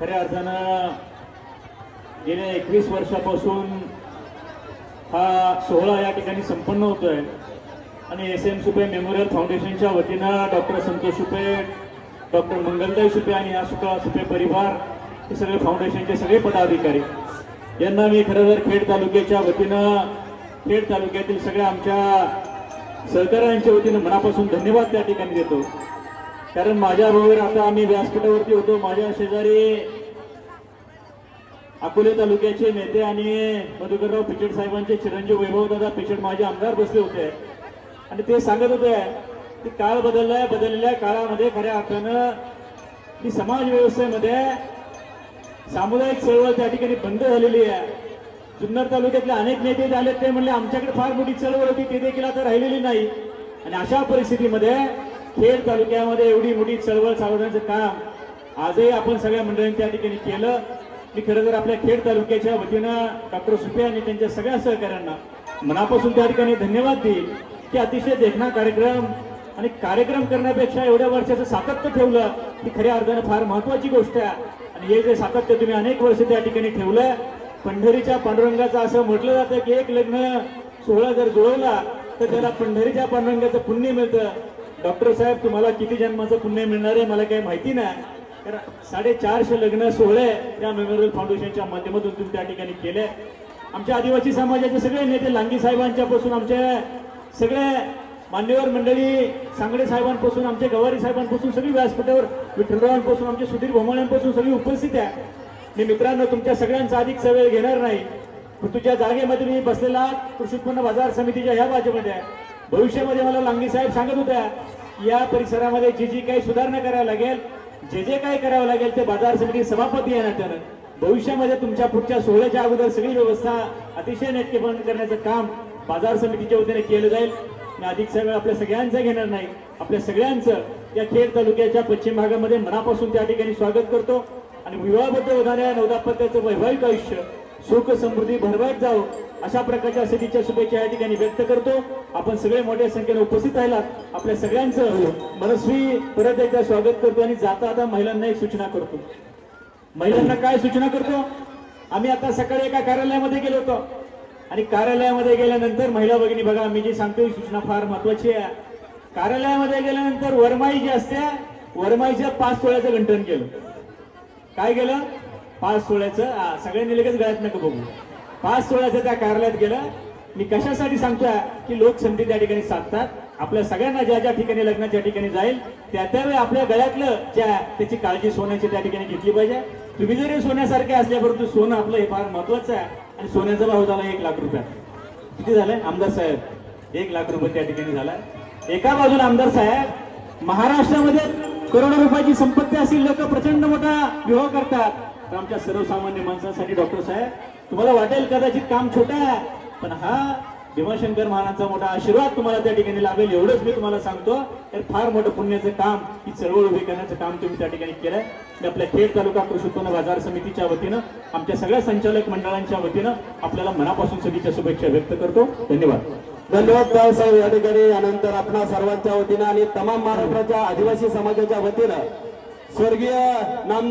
खऱ्या अर्थानं गेल्या एकवीस वर्षापासून हा सोहळा या ठिकाणी संपन्न होतोय. आणि एस एम सुपे मेमोरियल फाउंडेशनच्या वतीनं डॉक्टर संतोष सुपे डॉक्टर मंगलदाई सुपे आणि हा सुका सुपे परिवार हे सगळे फाउंडेशनचे सगळे पदाधिकारी. यांना मी खरं तर खेड तालुक्याच्या वतीनं खेड तालुक्यातील सगळ्या आमच्या सहकाऱ्यांच्या वतीनं मनापासून धन्यवाद त्या ठिकाणी देतो. कारण माझ्या बरोबर आता आम्ही व्यासपीठावरती होतो. माझ्या शेजारी अकोले तालुक्याचे नेते आणि मधुकरराव पिचड साहेबांचे चिरंजीव वैभवदादा पिचड माझे आमदार बसले होते. आणि ते सांगत होते की काळ बदललाय बदललेल्या काळामध्ये खऱ्या अर्थानं की समाज व्यवस्थेमध्ये सामुदायिक चळवळ त्या ठिकाणी बंद झालेली आहे. जुन्नर तालुक्यातले अनेक नेते आले ते म्हणले आमच्याकडे फार मोठी चळवळ होती ते देखील आता राहिलेली नाही. आणि अशा परिस्थितीमध्ये खेड तालुक्यामध्ये एवढी मोठी चळवळ चालवण्याचं काम आजही आपण सगळ्या मंडळींनी त्या ठिकाणी केलं. मी खरं तर आपल्या खेड तालुक्याच्या वतीनं डॉक्टर सुपे आणि त्यांच्या सगळ्या सहकाऱ्यांना मनापासून त्या ठिकाणी धन्यवाद देईल की अतिशय देखणा कार्यक्रम आणि कार्यक्रम करण्यापेक्षा एवढ्या वर्षाचं सातत्य ठेवलं ही खऱ्या अर्थानं फार महत्वाची गोष्ट आहे. आणि हे जे सातत्य तुम्ही अनेक वर्ष त्या ठिकाणी ठेवलंय पंढरीच्या पांडुरंगाचं असं म्हटलं जातं की एक लग्न सोहळा जर जुळवला तर त्याला पंढरीच्या पांडुरंगाचं पुण्य मिळतं. डॉक्टर साहेब तुम्हाला किती जन्माचं पुण्य मिळणार आहे मला काही माहिती नाही. कारण साडेचारशे लग्न सोहळे त्या मेमोरियल फाउंडेशनच्या माध्यमातून तुम्ही त्या ठिकाणी केले. आमच्या आदिवासी समाजाचे सगळे नेते लांगी साहेबांच्यापासून आमचे आमच्या सगळे मान्यवर मंडळी सांगडे साहेबांपासून आमचे गवारी साहेबांपासून सगळी व्यासपीठावर विठ्ठलरावांपासून आमचे सुधीर भोमाळ्यांपासून सगळी उपस्थित आहे. मी मित्रांनो तुमच्या सगळ्यांचा अधिक वेळ घेणार नाही. पण तुझ्या जागेमध्ये मी बसलेला कृषी उत्पन्न बाजार समितीच्या ह्या बाजूमध्ये आहे. भविष्यामध्ये मला लांगी साहेब सांगत होत्या या परिसरामध्ये जी जी काही सुधारणा करायला लागेल जे जे काही करावं लागेल ते बाजार समिती सभापती आहे ना त्यानं भविष्यामध्ये तुमच्या पुढच्या सोहळ्याच्या अगोदर सगळी व्यवस्था अतिशय नेटकेपण करण्याचं काम बाजार समितीच्या वतीने केलं जाईल. मी अधिक सगळं आपल्या सगळ्यांचं घेणार नाही आपल्या सगळ्यांचं या खेड तालुक्याच्या पश्चिम भागामध्ये मनापासून त्या ठिकाणी स्वागत करतो. आणि विवाहबद्ध होणाऱ्या नवदापत्याचं वैवाहिक आयुष्य सुख समृद्धी भरवायत जावं. अशा प्रकारच्या सदिच्छा शुभेच्छा या ठिकाणी व्यक्त करतो. आपण सगळे मोठ्या संख्येने उपस्थित राहिलात. आपल्या सगळ्यांचं मनस्वी परत एकदा स्वागत करतो आणि जाता आता महिलांना एक सूचना करतो. महिलांना काय सूचना करतो? आम्ही आता सकाळी एका कार्यालयामध्ये गेलो होतो. आणि कार्यालयामध्ये गेल्यानंतर महिला भगिनी बघा मी जी सांगतो ही सूचना फार महत्वाची आहे. कार्यालयामध्ये गेल्यानंतर वरमाई जी असते वरमाईच्या पाच तोळ्याचं गंठन केलं. काय केलं? पाच सोळ्याचं सगळ्यांनी लगेच गळ्यात नका बघू. पाच सोळ्याचं त्या कार्यालयात गेलं. मी कशासाठी सांगतोय की लोक संधी त्या ठिकाणी साधतात? आपल्या सगळ्यांना ज्या ज्या ठिकाणी लग्नाच्या ठिकाणी जाईल त्या त्यावेळी आपल्या गळ्यातलं ज्या त्याची काळजी सोन्याची त्या ठिकाणी घेतली पाहिजे. तुम्ही जरी सोन्यासारखे असल्या परंतु सोनं आपलं हे फार महत्वाचं आहे. आणि सोन्याचा भाव झाला एक लाख रुपया. किती झालंय आमदार साहेब. एक लाख रुपये त्या ठिकाणी झाला. एका बाजूला आमदार साहेब. महाराष्ट्रामध्ये करोडो रुपयाची संपत्ती असेल लोक प्रचंड मोठा विवाह करतात. तर आमच्या सर्वसामान्य माणसांसाठी डॉक्टर साहेब तुम्हाला वाटेल कदाचित काम छोटं आहे पण हा भीमाशंकर महाराजांचा मोठा आशीर्वाद तुम्हाला त्या ठिकाणी लाभेल एवढंच मी तुम्हाला सांगतो. तर फार मोठं पुण्याचं काम ही चळवळ उभी करण्याचं काम तुम्ही त्या ठिकाणी केलं मी आपल्या खेड तालुका कृषी उत्पन्न बाजार समितीच्या वतीनं आमच्या सगळ्या संचालक मंडळांच्या वतीनं आपल्याला मनापासून सगळीच्या शुभेच्छा व्यक्त करतो. धन्यवाद. धन्यवाद साहेब या ठिकाणी यानंतर आपणा सर्वांच्या वतीनं आणि तमाम महाराष्ट्राच्या आदिवासी समाजाच्या वतीनं स्वर्गीय नाम